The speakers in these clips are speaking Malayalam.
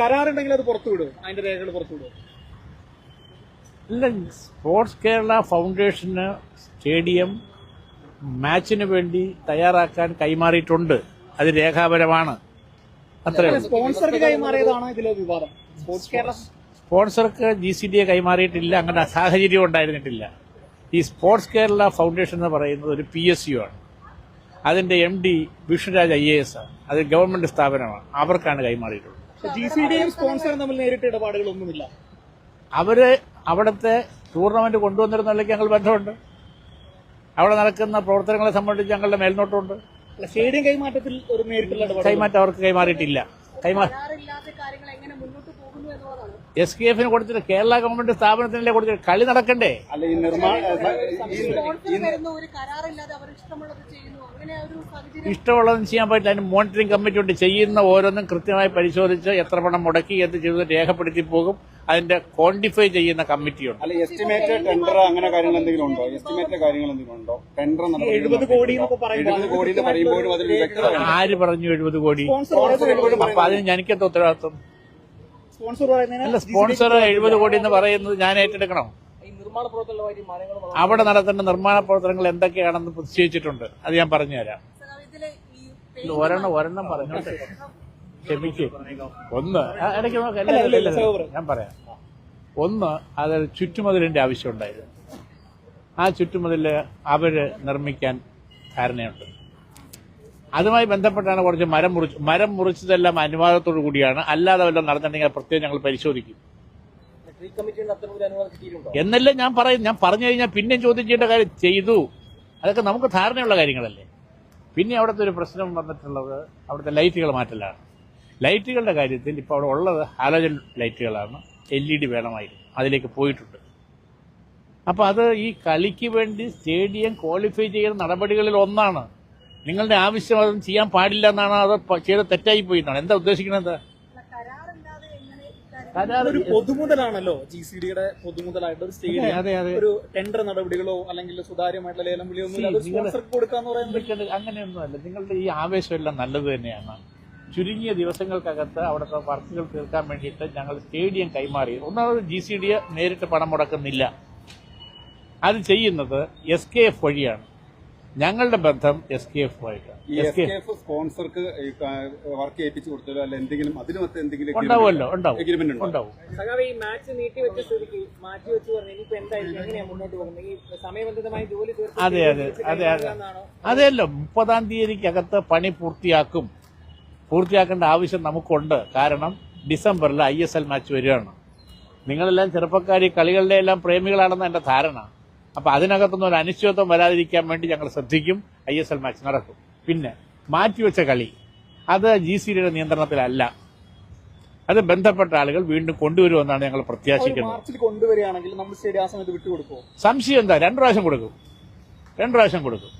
കരാറുണ്ടെങ്കിൽ അത് പുറത്തു വിടും. അതിന്റെ രേഖകൾ പുറത്തു വിടും. ഇല്ല സ്പോർട്സ് കേരള ഫൗണ്ടേഷന് സ്റ്റേഡിയം മാച്ചിന് വേണ്ടി തയ്യാറാക്കാൻ കൈമാറിയിട്ടുണ്ട്. അത് രേഖാപരമാണ്. അത്രേ സ്പോൺസർക്ക് കൈമാറിയതാണ് ഇതിലെ വിവാദം. സ്പോർട്സ് കേരള സ്പോൺസർക്ക് ജി സി ഡി എ കൈമാറിയിട്ടില്ല. അങ്ങനെ സാഹചര്യം ഉണ്ടായിരുന്നിട്ടില്ല. ഈ സ്പോർട്സ് കേരള ഫൗണ്ടേഷൻ എന്ന് പറയുന്നത് ഒരു പി എസ് യു ആണ്. അതിന്റെ M D Vishnuraj I A S ആണ്. അത് ഗവൺമെന്റ് സ്ഥാപനമാണ്. അവർക്കാണ് കൈമാറിയിട്ടുള്ളത്. ജി സി ഡിയും സ്പോൺസറും തമ്മിൽ നേരിട്ട് ഇടപാടുകളൊന്നുമില്ല. അവർ അവിടുത്തെ ടൂർണമെന്റ് കൊണ്ടുവന്നിരുന്നതിലേക്ക് ഞങ്ങൾ ബന്ധമുണ്ട്. അവിടെ നടക്കുന്ന പ്രവർത്തനങ്ങളെ സംബന്ധിച്ച് ഞങ്ങളുടെ മേൽനോട്ടമുണ്ട്. സ്റ്റേഡിയം കൈമാറ്റത്തിൽ ഒരു നേരിട്ടുള്ള കൈമാറ്റം അവർക്ക് കൈമാറിയിട്ടില്ല. കൈമാ കരാറില്ലാത്ത കാര്യങ്ങൾ എങ്ങനെ മുന്നോട്ട് പോകുന്നു എന്നുള്ളതാണ്. എസ് കെ എഫിന് കൊടുത്തിട്ട് കേരള ഗവൺമെന്റ് സ്ഥാപനത്തിനല്ലേ കൊടുത്തിട്ട് കളി നടക്കണ്ടേ? അല്ല ഈ നിർമ്മാണ സ്പോൺസർ വരുന്നു ഒരു കരാറില്ലാതെ അവർ ചെയ്യുന്നു. അങ്ങനെ ഒരു സാഹചര്യം ഇഷ്ടമുള്ളതും ചെയ്യാൻ പറ്റില്ല. അതിന് മോണിറ്ററിംഗ് കമ്മിറ്റി ഉണ്ട്. ചെയ്യുന്ന ഓരോന്നും കൃത്യമായി പരിശോധിച്ച് എത്ര പണം മുടക്കി എന്ത് ചെയ്തു രേഖപ്പെടുത്തി പോകും. അതിന്റെ ക്വാണ്ടിഫൈ ചെയ്യുന്ന കമ്മിറ്റിയുണ്ട് അല്ല എസ്റ്റിമേറ്റ് ടെൻഡർ അങ്ങനെ കാര്യങ്ങൾ എന്തെങ്കിലും ഉണ്ടോ? എസ്റ്റിമേറ്റ് കാര്യങ്ങൾ എന്തെങ്കിലും ഉണ്ടോ? ടെൻഡർ എഴുപത് കോടി എഴുപത് കോടി പറയുമ്പോഴും അതിൽ ആര് പറഞ്ഞു എഴുപത് കോടി? അപ്പൊ അതിന് എനിക്കെന്താ ഉത്തരവാദിത്വം? സ്പോൺസർ അല്ല സ്പോൺസർ എഴുപത് കോടി എന്ന് പറയുന്നത് ഞാൻ ഏറ്റെടുക്കണം. അവിടെ നടത്തേണ്ട നിർമ്മാണ പ്രവർത്തനങ്ങൾ എന്തൊക്കെയാണെന്ന് നിശ്ചയിച്ചിട്ടുണ്ട് അത് ഞാൻ പറഞ്ഞുതരാം. ഒരെണ്ണം ഒരെണ്ണം പറഞ്ഞോട്ടെ. ക്ഷമിക്ക്. ഒന്ന് ഇടയ്ക്ക് നോക്ക്. ഞാൻ പറയാം. ഒന്ന് അത് ചുറ്റുമതിലിന്റെ ആവശ്യമുണ്ടായിരുന്നു. ആ ചുറ്റുമതിൽ അവർ നിർമ്മിക്കാൻ ധാരണയുണ്ട്. അതുമായി ബന്ധപ്പെട്ടാണ് കുറച്ച് മരം മുറിച്ച് മരം മുറിച്ചതെല്ലാം അനുവാദത്തോടു കൂടിയാണ്. അല്ലാതെ വല്ലതും നടന്നിട്ടുണ്ടെങ്കിൽ അത് പ്രത്യേകം ഞങ്ങൾ പരിശോധിക്കും. എന്നല്ല ഞാൻ പറയും ഞാൻ പറഞ്ഞു കഴിഞ്ഞാൽ പിന്നെയും ചോദ്യം ചെയ്യേണ്ട കാര്യം ചെയ്തു. അതൊക്കെ നമുക്ക് ധാരണയുള്ള കാര്യങ്ങളല്ലേ. പിന്നെ അവിടുത്തെ ഒരു പ്രശ്നം വന്നിട്ടുള്ളത് അവിടുത്തെ ലൈറ്റുകൾ മാറ്റലാണ്. ലൈറ്റുകളുടെ കാര്യത്തിൽ ഇപ്പോൾ അവിടെ ഉള്ളത് ഹാലജൻ ലൈറ്റുകളാണ്. എൽ ഇ ഡി വേണമായിരുന്നു. അതിലേക്ക് പോയിട്ടുണ്ട്. അപ്പോൾ അത് ഈ കളിക്ക് വേണ്ടി സ്റ്റേഡിയം ക്വാളിഫൈ ചെയ്യുന്ന നടപടികളിൽ ഒന്നാണ്. നിങ്ങളുടെ ആവശ്യം അതൊന്നും ചെയ്യാൻ പാടില്ല എന്നാണ് അത് ചെയ്ത് തെറ്റായി പോയി എന്നാണ്. എന്താ ഉദ്ദേശിക്കുന്നത്? ഒരു പൊതുമുതലാണല്ലോ ജി സി ഡിയുടെ പൊതുമുതലായിട്ട് ഒരു സ്റ്റേഡിയം ഒരു ടെൻഡർ നടപടികളോ അല്ലെങ്കിൽ സുതാര്യമായിട്ടുള്ള ലേലം വിളിയോ ഒന്നും അങ്ങനെയൊന്നുമല്ല. നിങ്ങളുടെ ഈ ആവേശമെല്ലാം നല്ലത് തന്നെയാണ്. ചുരുങ്ങിയ ദിവസങ്ങൾക്കകത്ത് അവിടുത്തെ വർക്കുകൾ തീർക്കാൻ വേണ്ടിയിട്ട് ഞങ്ങൾ സ്റ്റേഡിയം കൈമാറി. ഒന്നാമത് ജി സി ഡി നേരിട്ട് പണം മുടക്കുന്നില്ല. അത് ചെയ്യുന്നത് എസ് കെ എഫ് വഴിയാണ്. ഞങ്ങളുടെ ബന്ധം എസ് കെ എഫ് ആയിട്ടാണ് സ്പോൺസർക്ക് വർക്ക് ഏൽപ്പിച്ചു കൊടുത്തോ അല്ല എന്തെങ്കിലും അതിനകത്ത് എന്തെങ്കിലും ഉണ്ടാവുമല്ലോ ഉണ്ടാവും. എഗ്രിമെന്റ് ഉണ്ടോ? ഉണ്ടാവും. ഈ മാച്ച് നീട്ടി വെച്ച സ്ഥിതിക്ക് മാറ്റി വെച്ച് പറഞ്ഞു ഇനിയിപ്പോ എന്തായിരിക്കും? എങ്ങനെയാ മുന്നോട്ട് പോകുന്നത്? ഈ സമയബന്ധിതമായി ജോലി അതെ അതെ അതെ അതെ. അതെയല്ലോ മുപ്പതാം തീയതിക്കകത്ത് പണി പൂർത്തിയാക്കും. പൂർത്തിയാക്കേണ്ട ആവശ്യം നമുക്കുണ്ട്. കാരണം ഡിസംബറിൽ ഐ എസ് എൽ മാച്ച് വരികയാണ്. നിങ്ങളെല്ലാം ചെറുപ്പക്കാർ ഈ കളികളുടെ എല്ലാം പ്രേമികളാണെന്ന് എന്റെ ധാരണ. അപ്പോൾ അതിനകത്തുനിന്ന് ഒരു അനിശ്ചിതത്വം വരാതിരിക്കാൻ വേണ്ടി ഞങ്ങൾ ശ്രദ്ധിക്കും. ഐ എസ് എൽ മാച്ച് നടക്കും. പിന്നെ മാറ്റിവെച്ച കളി. അത് ജി സി ഡിയുടെ നിയന്ത്രണത്തിലല്ല. അത് ബന്ധപ്പെട്ട ആളുകൾ വീണ്ടും കൊണ്ടുവരുമെന്നാണ് ഞങ്ങൾ പ്രത്യാശിക്കുന്നത്. കൊണ്ടുവരികയാണെങ്കിൽ നമ്മൾ സ്റ്റേഡിയം ആ സമയത്ത് വിട്ടുകൊടുക്കുമോ സംശയം എന്താ? രണ്ടു പ്രാവശ്യം കൊടുക്കും. രണ്ടു പ്രാവശ്യം കൊടുക്കും.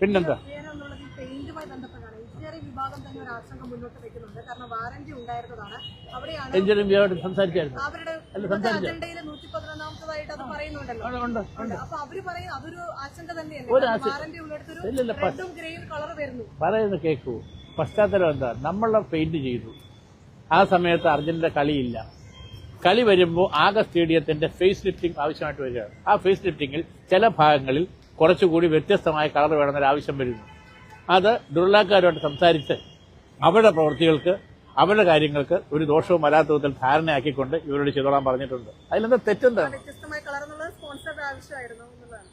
പിന്നെന്താ വേറെ എന്നുള്ളത് ഈ പെയിന്റുമായി ബന്ധപ്പെട്ടാണ് എഞ്ചിനീയറിംഗ് വിഭാഗം തന്നെ ഒരു ആശങ്ക മുന്നോട്ട് വെക്കുന്നുണ്ട്. കാരണം വാറന്റി ഉണ്ടായിരുന്നതാണ്. അവിടെയാണ് സംസാരിച്ചായിരുന്നു അവരുടെ അജണ്ടയിൽ നൂറ്റി പതിനൊന്നാമത്തതായിട്ട് അത് പറയുന്നുണ്ടല്ലോ. അപ്പൊ അവർ പറയും അതൊരു ആശങ്ക ഒരു തന്നെയല്ലേ ആശങ്ക- വാറന്റി ഉള്ളിടത്തൊരു റെഡും ഗ്രേയും കളർ വരുന്നു. പറയുന്നു കേൾക്കൂ പശ്ചാത്തലം എന്താ? നമ്മളെ പെയിന്റ് ചെയ്തു. ആ സമയത്ത് അർജന്റീന കളിയില്ല. കളി വരുമ്പോൾ ആകെ സ്റ്റേഡിയത്തിന്റെ ഫേസ് ലിഫ്റ്റിംഗ് ആവശ്യമായിട്ട് വരികയാണ്. ആ ഫേസ് ലിഫ്റ്റിംഗിൽ ചില ഭാഗങ്ങളിൽ കുറച്ചുകൂടി വ്യത്യസ്തമായ കളർ വേണമെന്നൊരു ആവശ്യം വരുന്നു. അത് ദുർലാക്കാരുമായിട്ട് സംസാരിച്ച് അവരുടെ പ്രവൃത്തികൾക്ക് അവരുടെ കാര്യങ്ങൾക്ക് ഒരു ദോഷവും വരാത്ത വിധത്തിൽ ധാരണയാക്കിക്കൊണ്ട് ഇവരോട് ചെയ്തോളാൻ പറഞ്ഞിട്ടുണ്ട്. അതിലെന്താ തെറ്റെന്താണ്?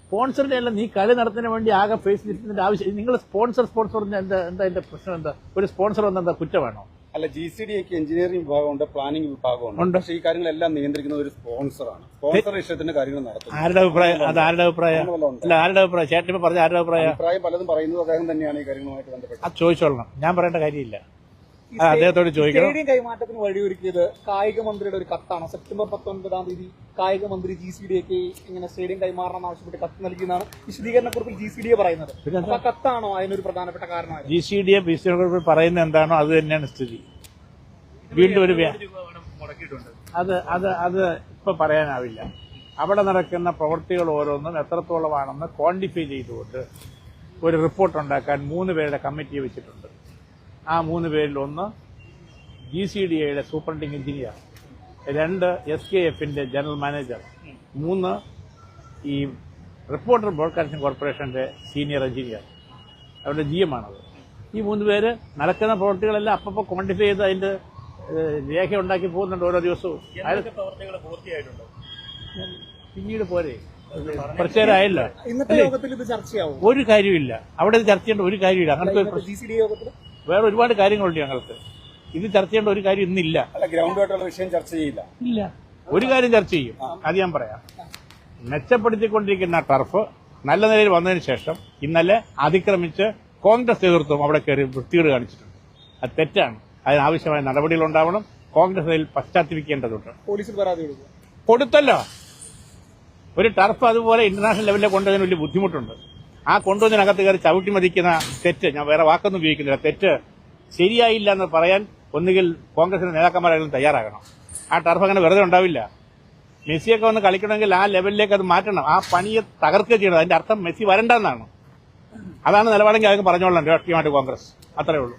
സ്പോൺസറിന്റെ അല്ല നീ കളി നടത്തുന്നതിന് വേണ്ടി ആകെ ഫേസ് ലിഫ്റ്റിന്റെ ആവശ്യം. നിങ്ങൾ സ്പോൺസർ സ്പോൺസർ എന്താ എന്താ എന്റെ പ്രശ്നം എന്താ? ഒരു സ്പോൺസർ വന്നെന്താ കുറ്റമാണോ? അല്ല ജി സി ഡി ഒക്കെ എഞ്ചിനീയറിംഗ് വിഭാഗമുണ്ട് പ്ലാനിംഗ് വിഭാഗമുണ്ട്. പക്ഷേ ഈ കാര്യങ്ങളെല്ലാം നിയന്ത്രിക്കുന്ന ഒരു സ്പോൺസറാണ് സ്പോൺസർ ഇഷ്ടത്തിന്റെ കാര്യങ്ങൾ നടത്തുന്നത് ആരുടെ അഭിപ്രായം? അത് ആരുടെ അഭിപ്രായം? അല്ല ആരുടെ അഭിപ്രായം? ചേട്ടൻ ഇപ്പൊ പറഞ്ഞ ആരുടെ അഭിപ്രായം? അഭിപ്രായം പലതും പറയുന്നത് അദ്ദേഹം തന്നെയാണ് ഈ കാര്യങ്ങളുമായിട്ട് ബന്ധപ്പെട്ട് അത് ചോദിച്ചോളണം. ഞാൻ പറയേണ്ട കാര്യമില്ല. അദ്ദേഹത്തോട് ചോദിക്കണം. സ്റ്റേഡിയം കൈമാറ്റത്തിന് വഴിയൊരുക്കിയത് കായിക മന്ത്രിയുടെ ഒരു കത്താണ്. സെപ്റ്റംബർ പത്തൊൻപതാം തീയതി കായിക മന്ത്രി ജി സി ഡിക്ക് ഇങ്ങനെ സ്റ്റേഡിയം കൈമാറണം ആവശ്യപ്പെട്ട് കത്ത് നൽകിയെന്നാണ് വിശദീകരണക്കുറിപ്പിൽ ജി സി ഡി പറയുന്നത്? ആ കത്താണോ അതിനൊരു പ്രധാനപ്പെട്ട കാരണം G C D A B C പറയുന്നത് എന്താണോ അത് തന്നെയാണ് സ്ഥിതി. വീണ്ടും ഒരു അത് അത് അത് ഇപ്പൊ പറയാനാവില്ല. അവിടെ നടക്കുന്ന പ്രവൃത്തികൾ ഓരോന്നും എത്രത്തോളമാണെന്ന് ക്വാണ്ടിഫൈ ചെയ്തുകൊണ്ട് ഒരു റിപ്പോർട്ട് ഉണ്ടാക്കാൻ മൂന്ന് പേരുടെ കമ്മിറ്റി വെച്ചിട്ടുണ്ട്. ആ മൂന്ന് പേരിൽ ഒന്ന് ജി സി ഡി എയുടെ സൂപ്രണ്ടിങ് എഞ്ചിനീയർ രണ്ട് എസ് കെ എഫിന്റെ ജനറൽ മാനേജർ മൂന്ന് ഈ റിപ്പോർട്ടർ ബ്രോഡ്കാസ്റ്റിംഗ് കോർപ്പറേഷന്റെ സീനിയർ എഞ്ചിനീയർ. അവരുടെ ജി എം ആണത്. ഈ മൂന്ന് പേര് നടക്കുന്ന പ്രവൃത്തികളെല്ലാം അപ്പപ്പോൾ ക്വാണ്ടിഫൈ ചെയ്ത് അതിന്റെ രേഖ ഉണ്ടാക്കി പോകുന്നുണ്ട് ഓരോ ദിവസവും. പിന്നീട് പോരെ. പ്രത്യേകമായില്ല ഇന്നത്തെ യോഗത്തിൽ ഇത് ചർച്ചയാവും. ഒരു കാര്യമില്ല അവിടെ ചർച്ച ചെയ്യേണ്ട ഒരു കാര്യമില്ല അങ്ങനത്തെ വേറെ ഒരുപാട് കാര്യങ്ങളുണ്ട് ഞങ്ങൾക്ക്. ഇത് ചർച്ച ചെയ്യേണ്ട ഒരു കാര്യം ഇന്നില്ല. ഗ്രൗണ്ട് ഗ്രൗണ്ടുമായിട്ടുള്ള വിഷയം ചർച്ച ചെയ്യില്ല. ഇല്ല. ഒരു കാര്യം ചർച്ച ചെയ്യും. അത് ഞാൻ പറയാം. മെച്ചപ്പെടുത്തിക്കൊണ്ടിരിക്കുന്ന ടർഫ് നല്ല നിലയിൽ വന്നതിന് ശേഷം ഇന്നലെ അതിക്രമിച്ച് കോൺഗ്രസ് നേതൃത്വം അവിടെ കയറി വൃത്തികേട് കാണിച്ചിട്ടുണ്ട്. അത് തെറ്റാണ്. അതിനാവശ്യമായ നടപടികൾ ഉണ്ടാവണം. കോൺഗ്രസ് അതിൽ പശ്ചാത്തലിക്കേണ്ടതുണ്ട് പോലീസിൽ പരാതി കൊടുത്തല്ലോ. ഒരു ടർഫ് അതുപോലെ ഇന്റർനാഷണൽ ലെവലിൽ കൊണ്ടതിന് വലിയ ബുദ്ധിമുട്ടുണ്ട്. ആ കൊണ്ടുവന്നതിനകത്ത് കയറി ചവിട്ടി മതിക്കുന്ന തെറ്റ് ഞാൻ വേറെ വാക്കൊന്നും ഉപയോഗിക്കുന്നില്ല തെറ്റ് ശരിയായില്ല എന്ന് പറയാൻ ഒന്നുകിൽ കോൺഗ്രസിന്റെ നേതാക്കന്മാരെങ്കിലും തയ്യാറാകണം. ആ ടർഫ് അങ്ങനെ വെറുതെ ഉണ്ടാവില്ല. മെസ്സിയൊക്കെ വന്ന് കളിക്കണമെങ്കിൽ ആ ലെവലിലേക്ക് അത് മാറ്റണം. ആ പണിയെ തകർക്കുക ചെയ്യണം. അതിന്റെ അർത്ഥം മെസ്സി വരണ്ടെന്നാണ്. അതാണ് നിലപാടെങ്കിൽ അതൊക്കെ പറഞ്ഞോളാം രാഷ്ട്രീയമായിട്ട് കോൺഗ്രസ്. അത്രേ ഉള്ളൂ.